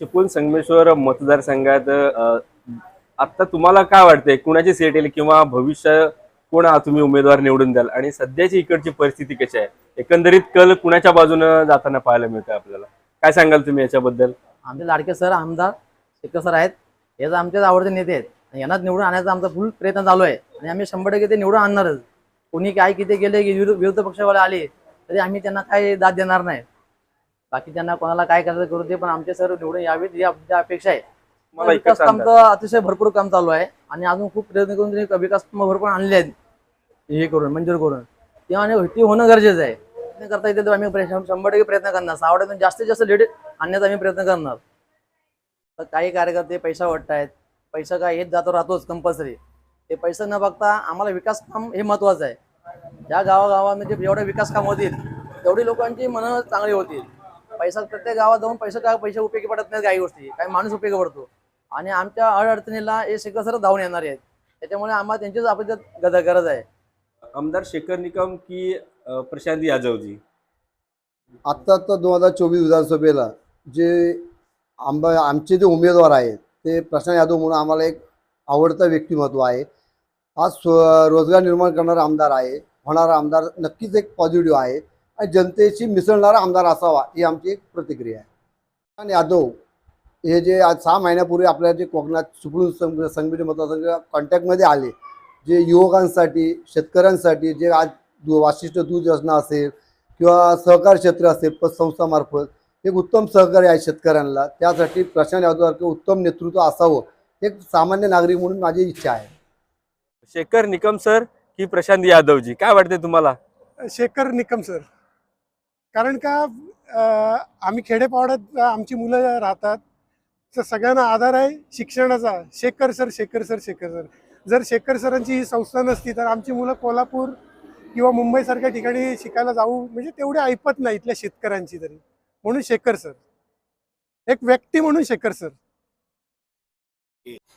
चिपळूण संगमेश्वर मतदारसंघात आता तुम्हाला काय वाटतंय? कुणाची सीट येईल किंवा भविष्य कोण हा तुम्ही उमेदवार निवडून द्याल? आणि सध्याची इकडची परिस्थिती कशी आहे? एकंदरीत कल कुणाच्या बाजूनं जाताना पाहायला मिळतंय आपल्याला? काय सांगाल तुम्ही याच्याबद्दल? आमचे लाडके सर आमदार शेखर सर आहेत. हे तर आमचे आवडते नेते आहेत आणि यांनाच निवडून आणण्याचा आमचा फुल प्रयत्न चालू आहे. आणि आम्ही शंभर टक्के ते निवडून आणणारच. कोणी काय किती गेले की विरोध पक्षावाले आले तरी आम्ही त्यांना काय दाद देणार नाही. बाकी त्यांना कोणाला काय करायचं करू दे पण आमचे सर निवडून यावेत ही आमची अपेक्षा आहे. मला विकास अंदाज. कामचं अतिशय भरपूर काम चालू आहे आणि अजून खूप प्रयत्न करून त्यांनी विकास कामं भरपूर आणले आहेत. हे करून मंजूर करून. तेव्हा ती होणं गरजेचं आहे. प्रयत्न करता येते तर आम्ही शंभर टक्के प्रयत्न करणार. सावड्यातून जास्तीत जास्त लेट आणण्याचा आम्ही प्रयत्न करणार. तर काही कार्यकर्ते पैसा वाटतायत पैसा काय येत जातो राहतोच कंपल्सरी ते पैसा न बघता आम्हाला विकास काम हे महत्वाचं आहे. या गावागावामध्ये जेवढे विकास काम होतील तेवढी लोकांची मनं चांगली होतील. पैसा प्रत्येक गावात जाऊन पैसा काय पैसे उपयोगी पडत नाहीत काही गोष्टी. काही माणूस उपयोगी पडतो. आणि आमच्या अडचणीला हे शेखर सर धावून येणार आहेत. त्याच्यामुळे आम्हाला त्यांचीच आपल्याला गरज गरज आहे. आमदार शेखर निकम की प्रशांत यादवजी? आत्ता तर दोन हजार चोवीस विधानसभेला जे आंबा आमचे जे उमेदवार आहेत ते प्रशांत यादव म्हणून आम्हाला एक आवडतं व्यक्तिमत्व आहे. हा स्व रोजगार निर्माण करणारा आमदार आहे. होणारा आमदार नक्कीच एक पॉझिटिव्ह आहे. आणि जनतेशी मिसळणारा आमदार असावा ही आमची एक प्रतिक्रिया आहे. प्रशांत यादव हे जे आज सहा महिन्यापूर्वी आपल्या जे कोकणात चिपळूण संघ संघटन मतदारसंघ कॉन्टॅक्टमध्ये आले जे युवकांसाठी शेतकऱ्यांसाठी जे आज दु- वाशिष्ठ दूध योजना असेल किंवा सहकार क्षेत्र असेल पतसंस्थामार्फत एक उत्तम सहकार्य आहे शेतकऱ्यांना. त्यासाठी प्रशांत यादवसारखं उत्तम नेतृत्व असावं एक सामान्य नागरिक म्हणून माझी इच्छा आहे. शेखर निकम सर की प्रशांत यादवजी काय वाटतंय तुम्हाला? शेखर निकम सर. कारण का आम्ही खेडेपाड्यात आमची मुलं राहतात. तर सगळ्यांना आधार आहे शिक्षणाचा. Shekhar sir Shekhar sir Shekhar sir. जर शेखर सरांची ही संस्था नसती तर आमची मुलं कोल्हापूर किंवा मुंबईसारख्या ठिकाणी शिकायला जाऊ म्हणजे तेवढे ऐपत नाही इथल्या शेतकऱ्यांची तरी. म्हणून शेखर सर. एक व्यक्ती म्हणून शेखर सर.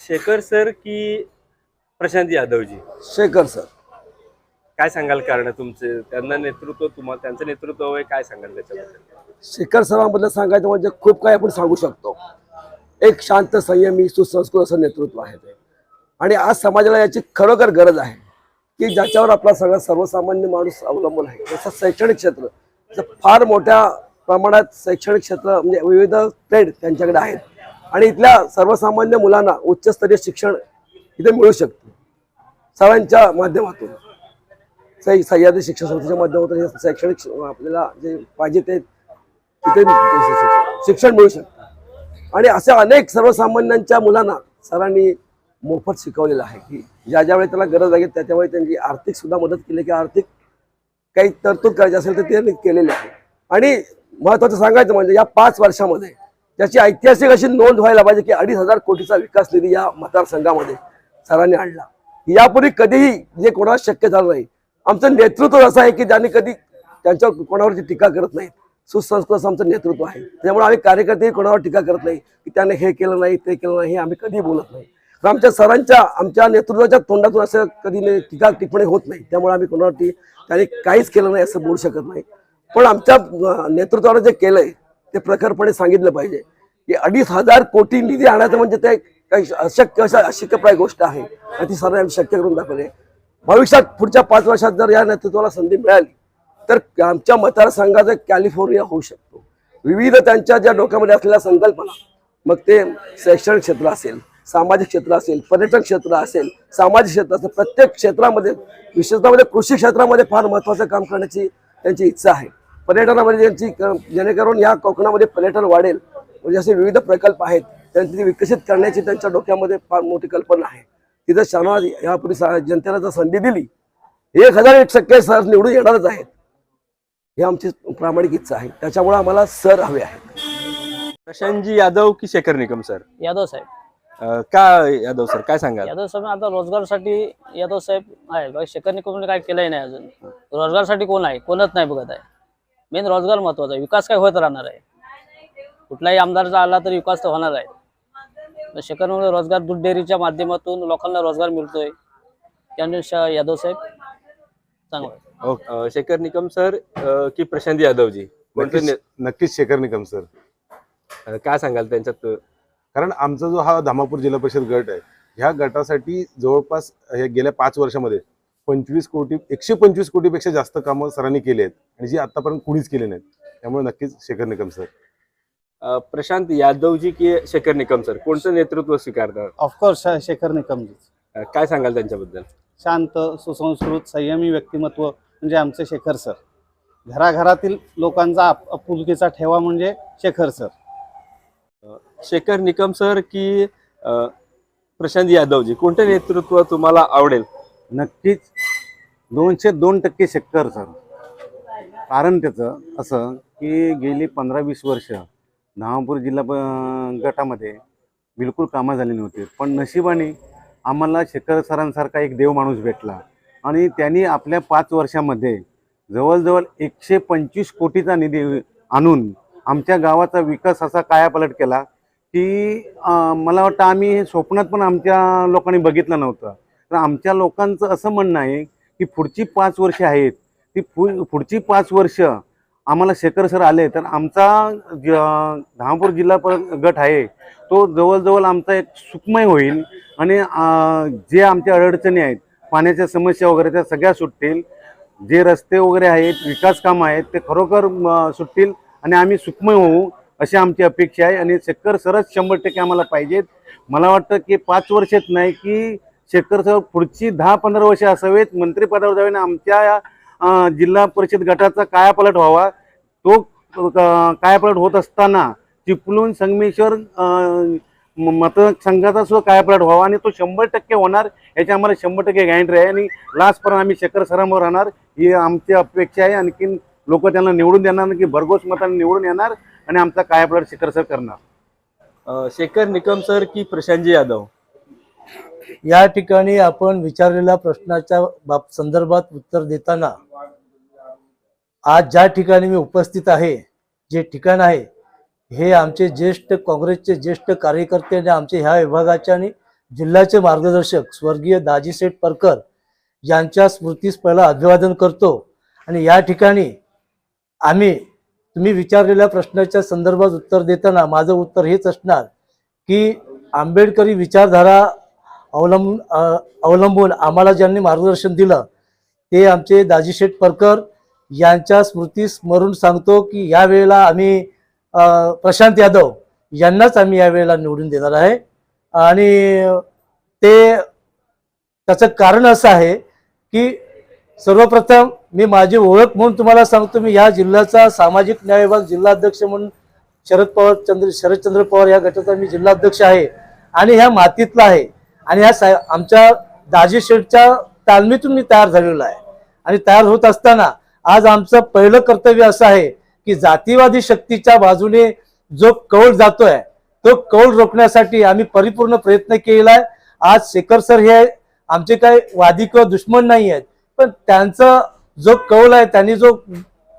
शेखर सर की प्रशांत यादवजी? शेखर सर. काय सांगाल कारण तुमचे त्यांना नेतृत्व तुम्हाला त्यांचं नेतृत्व आहे काय सांगाल त्याच्याबद्दल? शिखर सभाबद्दल सांगायचं म्हणजे खूप काही आपण सांगू शकतो. एक शांत संयमी सुसंस्कृत असं नेतृत्व आहे ते. आणि आज समाजाला याची खरोखर गरज आहे की ज्याच्यावर आपला सगळा सर्वसामान्य माणूस अवलंबून आहे. जसं शैक्षणिक क्षेत्र जसं फार मोठ्या प्रमाणात शैक्षणिक क्षेत्र म्हणजे विविध ट्रेड त्यांच्याकडे आहेत. आणि इथल्या सर्वसामान्य मुलांना उच्चस्तरीय शिक्षण इथे मिळू शकते. सरांच्या माध्यमातून. सह्याद्री शिक्षण संस्थेच्या माध्यमातून हे शैक्षणिक आपल्याला जे पाहिजे ते तिथे शिक्षण मिळू शकतं. आणि अशा अनेक सर्वसामान्यांच्या मुलांना सरांनी मोफत शिकवलेलं आहे की ज्या ज्यावेळी त्याला गरज लागेल त्याच्या वेळी त्यांची आर्थिक सुद्धा मदत केली की आर्थिक काही तरतूद करायची असेल तर त्यांनी केलेली आहे. आणि महत्वाचं सांगायचं म्हणजे या पाच वर्षामध्ये त्याची ऐतिहासिक अशी नोंद व्हायला पाहिजे की अडीच हजार कोटीचा विकास निधी या मतदारसंघामध्ये सरांनी आणला. यापूर्वी कधीही जे कोणाला शक्य झालं नाही आमचं नेतृत्व असं आहे की ज्यांनी कधी त्यांच्यावर कोणावरची टीका करत नाहीत. सुसंस्कृत असं आमचं नेतृत्व आहे. त्यामुळे आम्ही कार्यकर्ते कोणावर टीका करत नाही की त्याने हे केलं नाही ते केलं नाही हे आम्ही कधी बोलत नाही. तर आमच्या सरांच्या आमच्या नेतृत्वाच्या तोंडातून असं कधी नाही टीका टिप्पणी होत नाही. त्यामुळे आम्ही कोणावरती त्याने काहीच केलं नाही असं बोलू शकत नाही. पण आमच्या अं, नेतृत्वानं जे केलंय ते प्रखरपणे सांगितलं पाहिजे की अडीच हजार कोटी निधी आणायचं म्हणजे ते काही अशक्य अशा अशक्यप्राय गोष्ट आहे. आणि ती सरांनी आम्ही शक्य करून दाखवले भविष्यात पुढच्या पाच वर्षात जर या नेतृत्वाला संधी मिळाली तर आमच्या मतदारसंघाचं कॅलिफोर्निया होऊ शकतो. विविध त्यांच्या ज्या डोक्यामध्ये असलेल्या संकल्पना मग ते शैक्षणिक क्षेत्र असेल सामाजिक क्षेत्र असेल पर्यटन क्षेत्र असेल सामाजिक क्षेत्र असेल प्रत्येक क्षेत्रामध्ये विशेषतः म्हणजे कृषी क्षेत्रामध्ये फार महत्त्वाचं काम करण्याची त्यांची इच्छा आहे. पर्यटनामध्ये त्यांची क- जेणेकरून या कोकणामध्ये पर्यटन वाढेल म्हणजे असे विविध प्रकल्प आहेत त्यांची विकसित करण्याची त्यांच्या डोक्यामध्ये फार मोठी कल्पना आहे. तिथं शाना यापूर्वी जनतेला जर संधी दिली एक हजार एक टक्के सर निवडून येणारच आहेत. ही आमची प्रामाणिक इच्छा आहे. त्याच्यामुळे आम्हाला सर हवे आहेत. प्रशांतजी यादव की शेखर निकम सर? यादव साहेब. का यादव सर? काय सांगाल? यादव साहेब आता रोजगारसाठी यादव साहेब आहे शेखर निकमने काय केलंय नाही अजून. रोजगारसाठी कोण आहे? कोणच नाही बघत आहे. मेन रोजगार महत्त्वाचा आहे. विकास काय होत राहणार आहे? कुठलाही आमदारचा आला तर विकास तर होणार आहे. तर शेखरमुळे रोजगार दूध डेअरीच्या माध्यमातून लोकांना रोजगार मिळतोय. त्यामुळे श- यादव साहेब चांगलं. अ, शेखर निकम सर अ, की प्रशांत यादवजी? कोणते नक्कीच नक्कीच शेखर निकम सर. अं, काय सांगाल त्यांच्यात? कारण आमचा जो हा धामापूर जिल्हा परिषद गट आहे ह्या गटासाठी जवळपास हे गेल्या पाच वर्षामध्ये पंचवीस कोटी एकशे पंचवीस कोटीपेक्षा जास्त कामं सरांनी केली आहेत आणि जी आतापर्यंत कुणीच केली नाहीत. त्यामुळे नक्कीच शेखर निकम सर. प्रशांत यादवजी की शेखर निकम सर? कोणतं नेतृत्व स्वीकारतात ऑफकोर्स शेखर निकमजी अं, काय सांगाल त्यांच्याबद्दल? शांत सुसंस्कृत संयमी व्यक्तिमत्व म्हणजे आमचे शेखर सर. घराघरातील लोकांचा आप- आपुलकीचा ठेवा म्हणजे शेखर सर. शेखर निकम सर की अं, प्रशांत यादवजी कोणतं नेतृत्व तुम्हाला आवडेल? नक्कीच दोनशे दोन टक्के शेतकर सर. कारण त्याचं असं की गेली पंधरा वीस वर्ष धामापूर जिल्हा प- गटामध्ये बिलकुल कामं झाली नव्हती. पण नशिबाने आम्हाला शेखर सरांसारखा एक देव माणूस भेटला. आणि त्यांनी आपल्या पाच वर्षामध्ये जवळजवळ एकशे पंचवीस कोटीचा निधी आणून आमच्या गावाचा विकास असा कायापलट केला की मला वाटतं आम्ही हे स्वप्नात पण आमच्या लोकांनी बघितलं नव्हतं. तर आमच्या लोकांचं असं म्हणणं आहे की पुढची पाच वर्षे आहेत. ती पुढची पाच वर्ष आम्हाला शेखर सर आले तर आमचा धामपूर जिल्हा पर गट आहे तो जवळजवळ आमचा एक सुखमय होईल आणि जे आमच्या अडचणी आहेत पाण्याच्या समस्या वगैरे त्या सगळ्या सुटतील. जे रस्ते वगैरे आहेत विकास कामं आहेत ते खरोखर सुटतील आणि आम्ही सुखमय होऊ अशी आमची अपेक्षा आहे. आणि शेखर सरच शंभर टक्के आम्हाला पाहिजेत. मला वाटतं की पाच वर्षात नाही की शेखर सर पुढची दहा पंधरा वर्षे असावेत. मंत्रिपदावर जावे आणि आमच्या या, जिल्हा परिषद गटाचा कायापालट व्हावा. तो कायापालट होत असताना चिपळूण संगमेश्वर मतदारसंघाचा सुद्धा कायापालट व्हावा आणि तो शंभर टक्के होणार. याची आम्हाला शंभर टक्के गॅरंटी आहे आणि लास्टपर्यंत आम्ही शेखर सरांवर राहणार. ही आमची अपेक्षा आहे. आणखीन लोक त्यांना निवडून देणार की भरघोस मताने निवडून येणार आणि आमचा कायापालट शेखर सर करणार. शेखर निकम सर की प्रशांतजी यादव? या ठिकाणी आपण विचारलेल्या प्रश्नाच्या बाब संदर्भात उत्तर देताना आज ज्या ठिकाणी मी उपस्थित आहे जे ठिकाण आहे हे आमचे ज्येष्ठ काँग्रेसचे ज्येष्ठ कार्यकर्ते आणि आमचे ह्या विभागाचे आणि जिल्ह्याचे मार्गदर्शक स्वर्गीय दाजीसेठ परकर यांच्या स्मृतीस पहिला अभिवादन करतो. आणि या ठिकाणी आम्ही तुम्ही विचारलेल्या प्रश्नाच्या संदर्भात उत्तर देताना माझं उत्तर हेच असणार की आंबेडकरी विचारधारा अवलंबून अवलंबून आम्हाला ज्यांनी मार्गदर्शन दिलं ते आमचे दाजीशेठ परकर यांच्या स्मृती स्मरून सांगतो की या वेळेला आम्ही प्रशांत यादव यांनाच आम्ही या वेळेला निवडून देणार आहे. आणि ते त्याचं कारण असं आहे की सर्वप्रथम मी माझी ओळख म्हणून तुम्हाला सांगतो मी या जिल्ह्याचा सामाजिक न्याय विभाग जिल्हाध्यक्ष म्हणून शरद पवार चंद्र शरदचंद्र पवार या गटाचा मी जिल्हाध्यक्ष आहे. आणि ह्या मातीतला आहे. आणि ह्या सा आमच्या दाजी शेठच्या तालमीतून मी तयार झालेलो आहे. आणि तयार होत असताना आज आमचं पहिलं कर्तव्य असं आहे की जातीवादी शक्तीच्या बाजूने जो कौल जातोय तो कौल रोखण्यासाठी आम्ही परिपूर्ण प्रयत्न केलेला आहे. आज शेखर सर हे आमचे काही वादी किंवा दुश्मन नाही आहेत पण त्यांचा जो कौल आहे त्यांनी जो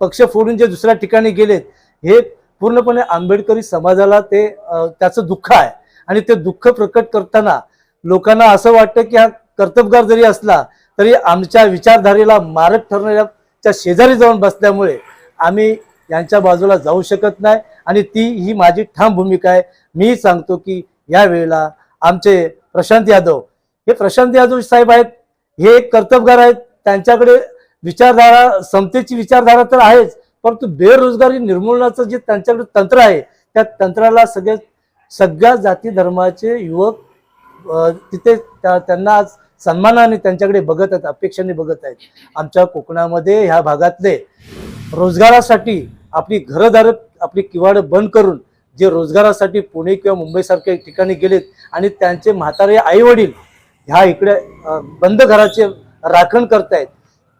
पक्ष फोडून जे दुसऱ्या ठिकाणी गेलेत हे पूर्णपणे आंबेडकरी समाजाला ते त्याचं दुःख आहे. आणि ते दुःख प्रकट करताना लोकांना असं वाटतं की हा कर्तबगार जरी असला तरी आमच्या विचारधारेला मारक ठरणाऱ्या च्या शेजारी जाऊन बसल्यामुळे आम्ही यांच्या बाजूला जाऊ शकत नाही आणि ती ही माझी ठाम भूमिका आहे. मी सांगतो की या वेळेला आमचे प्रशांत यादव हे प्रशांत यादव साहेब आहेत हे एक कर्तबगार आहेत. त्यांच्याकडे विचारधारा समतेची विचारधारा तर आहेच परंतु बेरोजगारी निर्मूलनाचं जे त्यांच्याकडे तंत्र आहे त्या तंत्राला सगळे सगळ्या जाती धर्माचे युवक तिथे त्या- त्यांना आज सन्मानाने त्यांच्याकडे बघत आहेत अपेक्षाने बघत आहेत. आमच्या कोकणामध्ये ह्या भागातले रोजगारासाठी आपली घरदार आपली किवाड बंद करून जे रोजगारासाठी पुणे किंवा मुंबईसारख्या ठिकाणी गेलेत आणि त्यांचे म्हातारे आईवडील ह्या इकडे बंद घराचे राखण करतायत.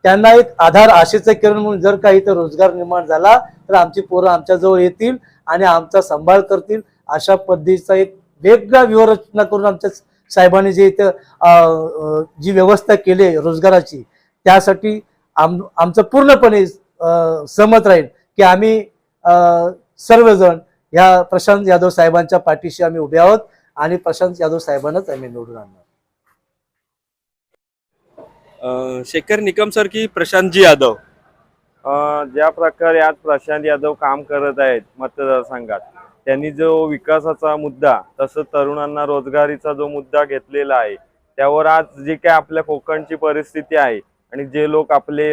त्यांना एक आधार आशेचं किरण म्हणून जर काही इथं रोजगार निर्माण झाला तर आमची पोरं आमच्याजवळ येतील आणि आमचा सांभाळ करतील. अशा पद्धतीचा एक वेगळा व्यूहरचना करून आमच्या साहेबांनी जे इथं जी व्यवस्था केली आहे रोजगाराची त्यासाठी आम आमचं पूर्णपणे सहमत राहील की आम्ही सर्वजण ह्या प्रशांत यादव साहेबांच्या पाठीशी आम्ही उभे आहोत आणि प्रशांत यादव साहेबांनाच आम्ही निवडून आणणार. शेखर निकम सर की प्रशांतजी यादव? ज्या प्रकारे आज प्रशांत यादव काम करत आहेत मतदारसंघात त्यांनी जो विकासाचा मुद्दा तसं तरुणांना रोजगारीचा जो मुद्दा घेतलेला आहे त्यावर आज जी काय आपल्या कोकणची परिस्थिती आहे आणि जे लोक आपले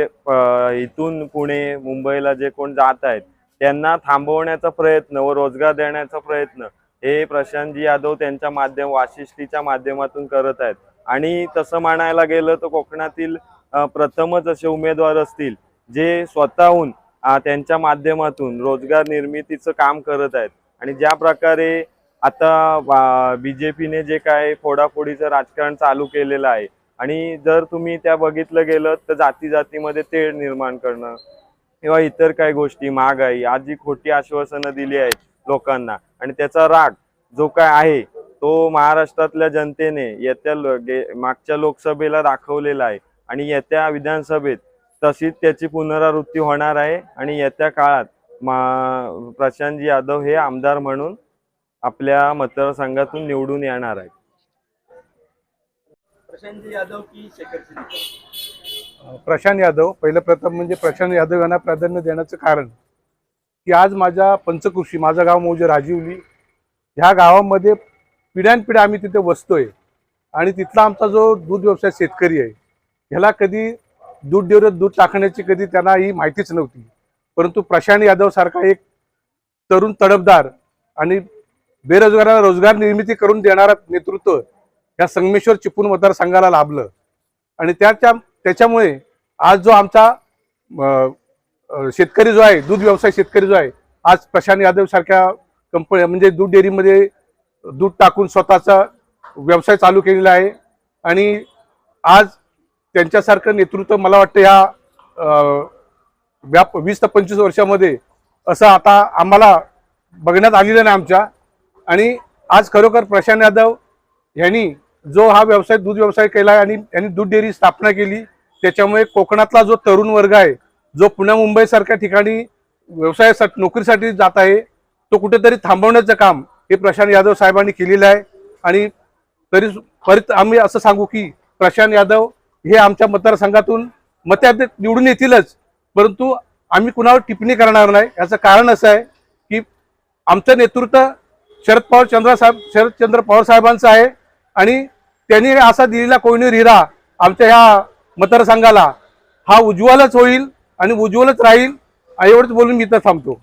इथून पुणे मुंबईला जे कोण जात आहेत त्यांना थांबवण्याचा प्रयत्न व रोजगार देण्याचा प्रयत्न हे प्रशांतजी यादव त्यांच्या माध्यम वाशिष्ठीच्या माध्यमातून करत आहेत. आणि तसं म्हणायला गेलं तर कोकणातील प्रथमच असे उमेदवार असतील जे स्वतःहून त्यांच्या माध्यमातून रोजगार निर्मितीचं काम करत आहेत. आणि ज्या प्रकारे आता बी जे पीने जे काय फोडाफोडीचं राजकारण चालू केलेलं आहे आणि जर तुम्ही त्या बघितलं गेलं तर जाती जातीमध्ये तेढ निर्माण करणं किंवा इतर काही गोष्टी महागाई आज जी खोटी आश्वासनं दिली आहेत लोकांना आणि त्याचा राग जो काय आहे तो महाराष्ट्रातल्या जनतेने येत्या गे- मागच्या लोकसभेला दाखवलेला आहे आणि येत्या विधानसभेत तशीच त्याची पुनरावृत्ती होणार आहे आणि येत्या काळात मा प्रशांतजी यादव हे आमदार म्हणून आपल्या मतदारसंघातून निवडून येणार आहेत. प्रशांतजी यादव की शेखर शिंदे प्रशांत यादव. पहिलं प्रथम म्हणजे प्रशांत यादव यांना प्राधान्य देण्याचं कारण की आज माझ्या पंचकृषी माझं गाव मौजे राजीवली. ह्या गावामध्ये पिढ्यानपिढ्या आम्ही तिथे वसतोय आणि तिथला आमचा जो दूध व्यवसाय शेतकरी आहे ह्याला कधी दूध डेअरीत दूध टाकण्याची कधी त्यांना ही माहितीच नव्हती. परंतु प्रशांत यादव सारखा एक तरुण तडफदार आणि बेरोजगाराला रोजगार निर्मिती करून देणारा नेतृत्व या संगमेश्वर चिपळूण मतदारसंघाला लाभलं. आणि त्याच्या त्याच्यामुळे आज जो आमचा शेतकरी जो आहे दूध व्यवसाय शेतकरी जो आहे आज प्रशांत यादव सारख्या कंपन्या म्हणजे दूध डेअरीमध्ये दूध टाकून स्वतःचा व्यवसाय चालू केलेला आहे. आणि आज त्यांच्यासारखं नेतृत्व मला वाटतं ह्या व्याप वीस ते पंचवीस वर्षामध्ये असं आता आम्हाला बघण्यात आलेलं नाही आमच्या. आणि आज खरोखर प्रशांत यादव यांनी जो हा व्यवसाय दूध व्यवसाय केला आणि यांनी दूध डेअरी स्थापना केली त्याच्यामुळे कोकणातला जो तरुण वर्ग आहे जो पुण्या मुंबईसारख्या ठिकाणी व्यवसायासाठी नोकरीसाठी जात आहे तो कुठेतरी थांबवण्याचं काम हे प्रशांत यादव साहेबांनी केलेलं आहे. आणि तरी परत आम्ही असं सांगू की प्रशांत यादव हे आमच्या मतदारसंघातून मत्यात निवडून येतीलच. परंतु आम्ही कुणावर टिप्पणी करणार नाही. याचं कारण असं आहे की आमचं नेतृत्व शरद पवार चंद्रसाहेब शरदचंद्र पवार साहेबांचं आहे आणि त्यांनी असा दिलेला कोणी हिरा आमच्या ह्या मतदारसंघाला हा उज्ज्वलच होईल आणि उज्ज्वलच राहील. एवढंच बोलून मी इथं थांबतो.